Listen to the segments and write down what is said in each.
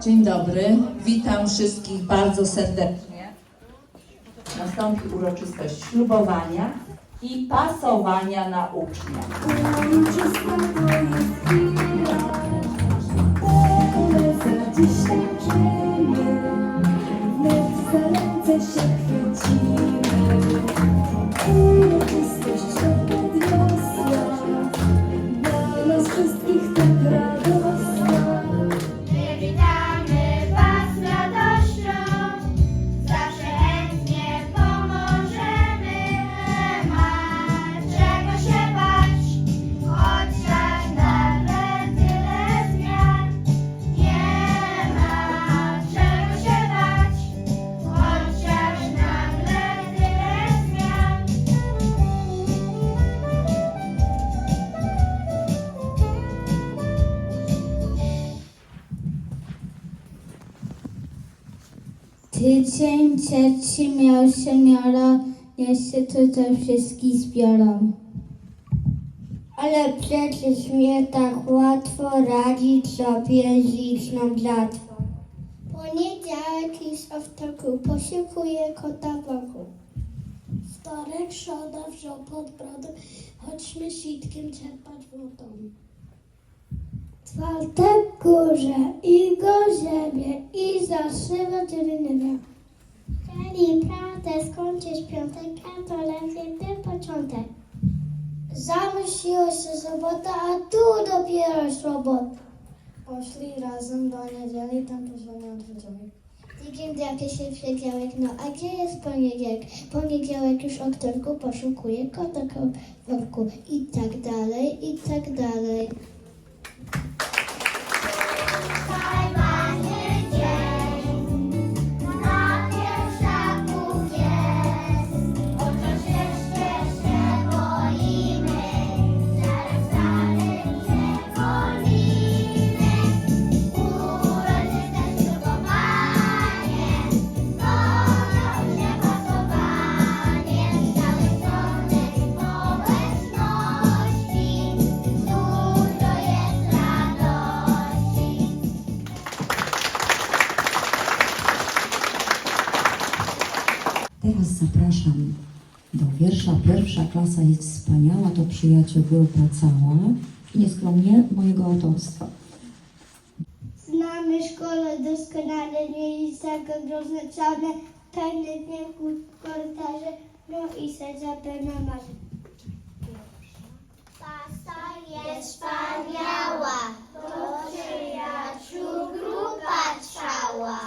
Dzień dobry, witam wszystkich bardzo serdecznie. Nastąpi uroczystość ślubowania i pasowania na ucznia. się Tydzień trzeci miał siemioro, niech się tutaj wszystkich zbiorą. Ale przecież mnie tak łatwo radzić sobie z liczną latwą. Poniedziałek już w toku, posiłkuję kota wokół. Wtorek szoda wziął pod brodę, chodźmy sitkiem czerpać wodą. Czwartek górze i go ziemię i zaszywać rynwę. Czyli prawdę skończyć piątek, a to lepiej by początek. Zamyśliła się sobota, a tu dopiero sobota. Poszli razem do niedzieli, tam poszło odwiedziony. Tydzień drapie się poniedziałek, no a gdzie jest poniedziałek? Poniedziałek już o wtorku poszukuje kota w worku i tak dalej, i tak dalej. Pierwsza klasa jest wspaniała, to przyjaciół grupa cała i nieskromnie mojego autorstwa. Znamy szkołę doskonale, miejsca oznaczone, pełne dźwięków w korytarze, no i serca pełna marzeń. Klasa jest wspaniała, do przyjaciół grupa trwała.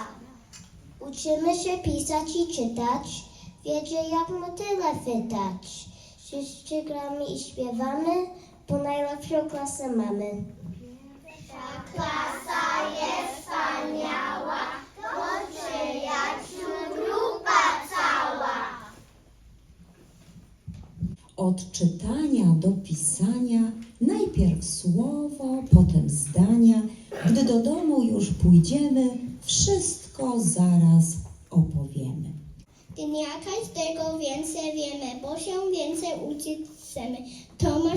Uczymy się pisać i czytać, wiedzie jak motyle chwytać. Wszyscy gramy i śpiewamy, bo najlepszą klasę mamy. Ta klasa jest wspaniała, do przyjaciół grupa cała. Od czytania do pisania, najpierw słowo, potem zdania. Gdy do domu już pójdziemy, wszystko zaraz opowiemy. Dnia każdego więcej wiemy, bo się więcej uczyć chcemy. To ma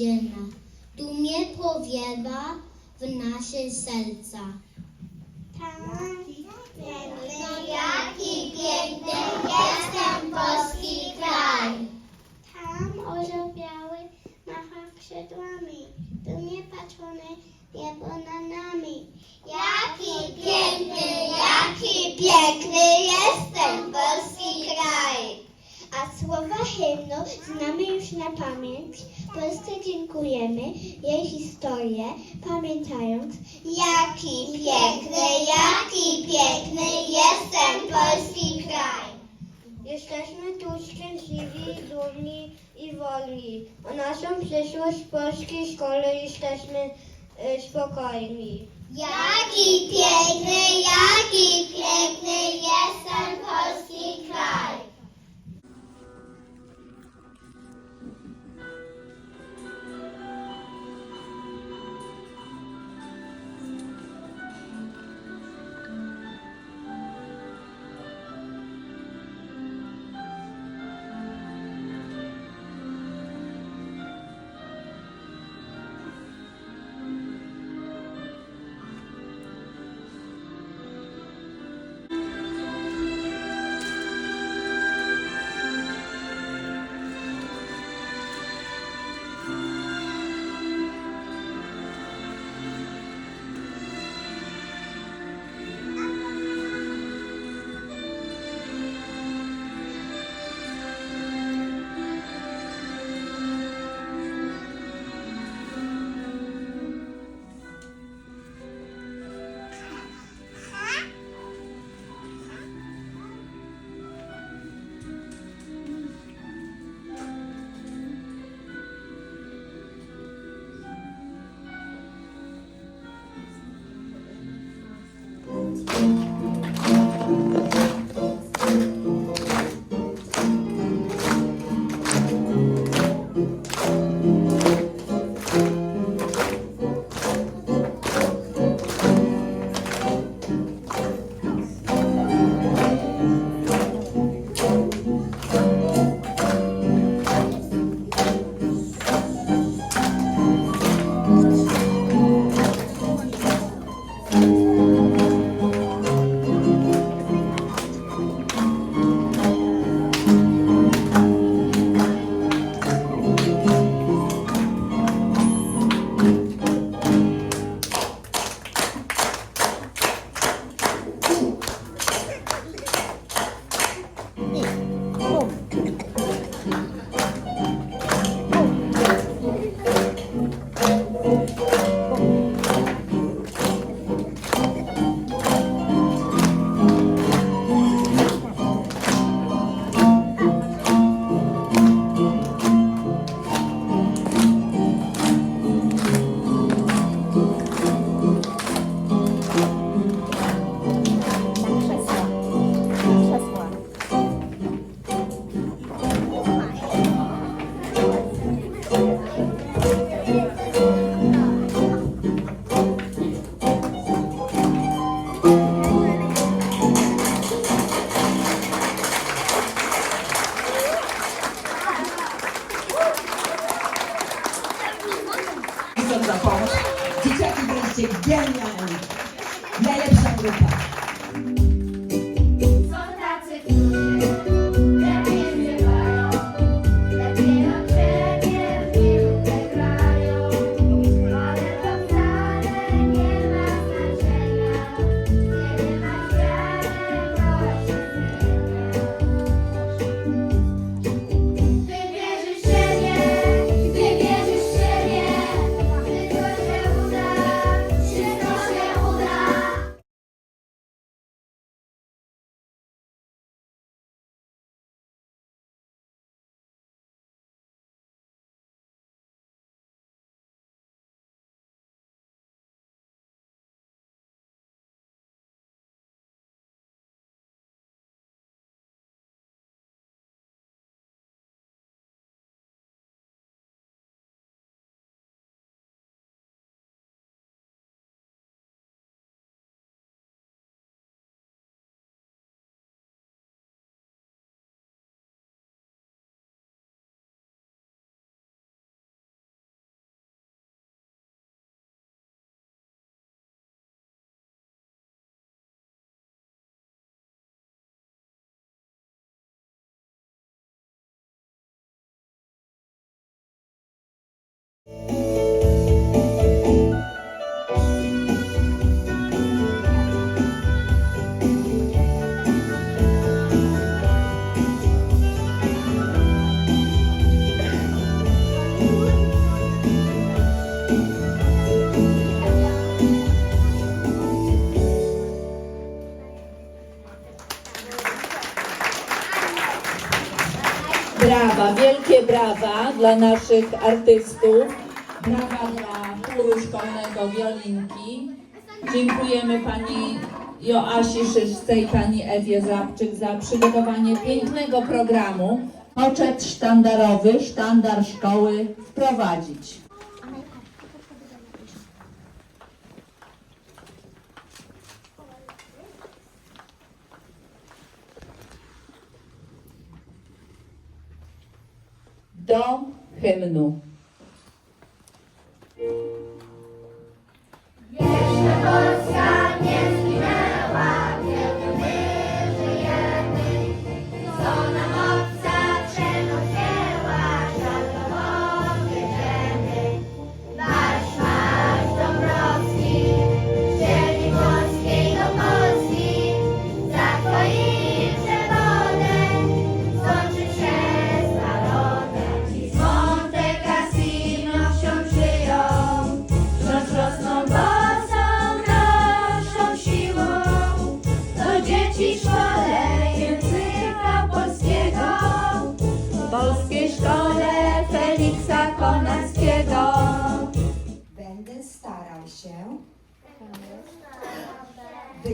niedzielna. Dumie powiewa w nasze serca. Taki piękny, jaki piękny jest ten polski kraj. Tam orzeł biały macha skrzydłami, dumnie patrzony niebo nad nami. Jaki piękny, jaki piękny hymnu znamy już na pamięć. Polsce dziękujemy jej historię, pamiętając, jaki piękny, jaki piękny jest ten polski kraj. Jesteśmy tu szczęśliwi, dumni i wolni. O naszą przyszłość w polskiej szkole jesteśmy y, spokojni. Jaki piękny, jaki piękny jest ten wielkie brawa dla naszych artystów. Brawa dla chóru szkolnego Wiolinki. Dziękujemy pani Joasi Szyszce i pani Ewie Zabczyk za przygotowanie pięknego programu. Poczet sztandarowy, sztandar szkoły wprowadzić. Do hymnu.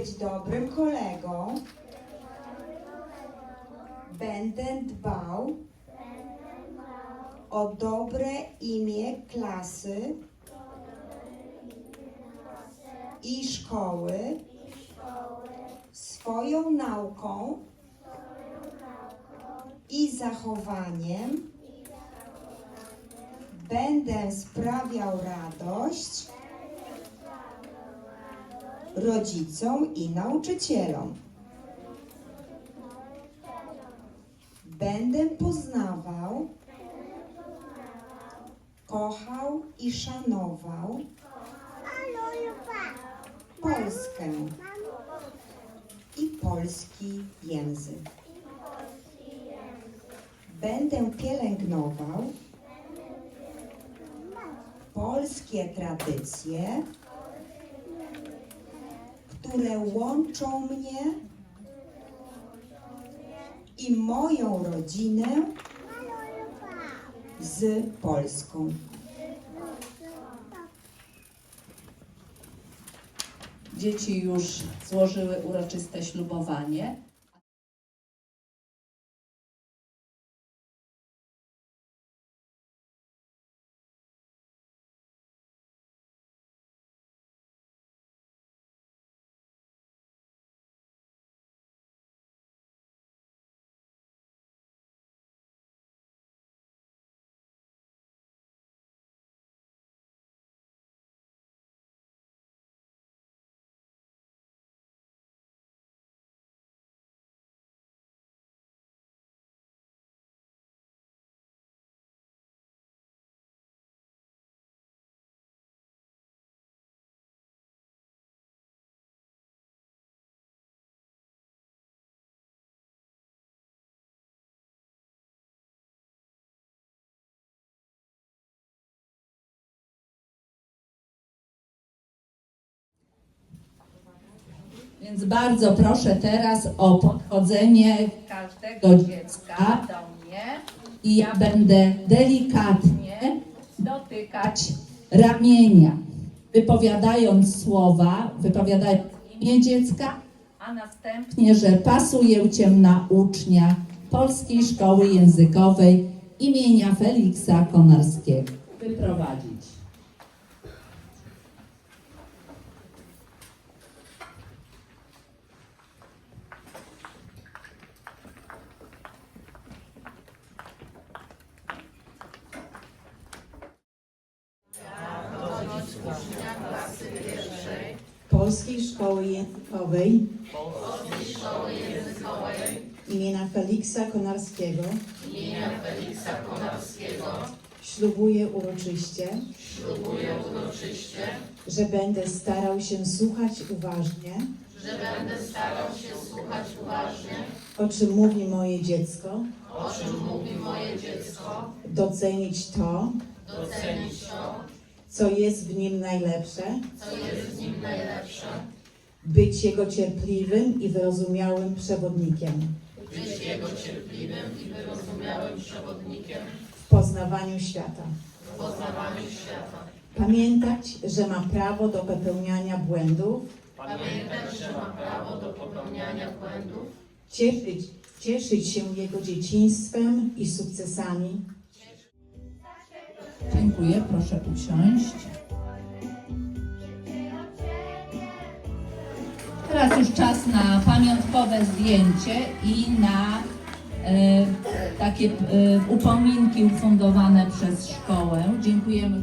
Być dobrym kolegą. Będę dbał o dobre imię klasy i szkoły swoją nauką i zachowaniem Będę sprawiał radość rodzicom i nauczycielom. Będę poznawał, kochał i szanował Polskę i polski język. Będę pielęgnował polskie tradycje, które łączą mnie i moją rodzinę z Polską. Dzieci już złożyły uroczyste ślubowanie. Więc bardzo proszę teraz o podchodzenie każdego dziecka do mnie i ja będę delikatnie dotykać ramienia, wypowiadając słowa, wypowiadając imię dziecka, a następnie, że pasuję Cię na ucznia Polskiej Szkoły Językowej imienia Feliksa Konarskiego. Wyprowadzić. Polskiej Szkoły Językowej. Imienia Feliksa Konarskiego. Ślubuję uroczyście że będę starał się słuchać uważnie o czym mówi moje dziecko docenić to co jest w nim najlepsze być jego cierpliwym i wyrozumiałym przewodnikiem. w poznawaniu świata. Pamiętać, że ma prawo do popełniania błędów. Cieszyć, cieszyć się jego dzieciństwem i sukcesami. Dziękuję, proszę usiąść. Teraz już czas na pamiątkowe zdjęcie i na e, takie e, upominki ufundowane przez szkołę. Dziękujemy.